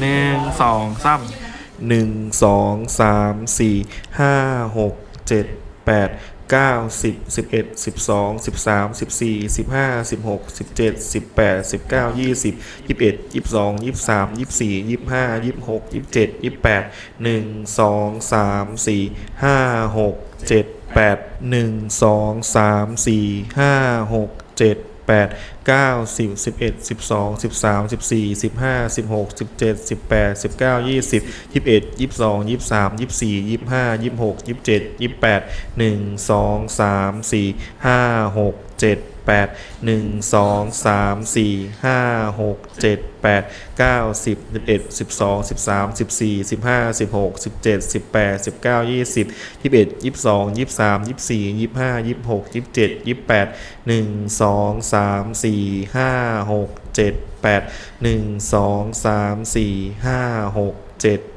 หนึ่งสองสามหนึ่งสองสามสี่ห้าหกเจ็ดแปดเก้าสิบสิบเอ็ดสิบสองสิบสามสิบสี่สิบห้าสิบหกสิบเจ็ดสิบแปดสิบเก้ายี่สิบยี่สิบเอ็ดยี่สิบสองยี่สิบสามยี่สิบสี่ยี่สิบห้ายี่สิบหกยี่สิบเจ็ดยี่สิบแปดหนึ่งสองสามสี่ห้าหกเจ็ดแปดหนึ่งสองสามสี่ห้าหกเจ็ด 8 9 10 11 12 13 14 15 16 17 18 19 20 21 22 23 24 25 26 27 28 1 2 3 4 5 6 เจ็ดแปดหนึ่งสองสามสี่ห้าหกเจ็ดแปดเก้าสิบสิบเอ็ดสิบสองสิบสามสิบสี่สิบห้าสิบหกสิบเจ็ดสิบแปดสิบเก้ายี่สิบยี่สิบเอ็ดยี่สิบสองยี่สิบสามยี่สิบสี่ยี่สิบห้ายี่สิบหกยี่สิบเจ็ดยี่สิบแปดหนึ่งสองสามสี่ห้าหกเจ็ดแปดหนึ่งสองสามสี่ห้าหกเจ็ด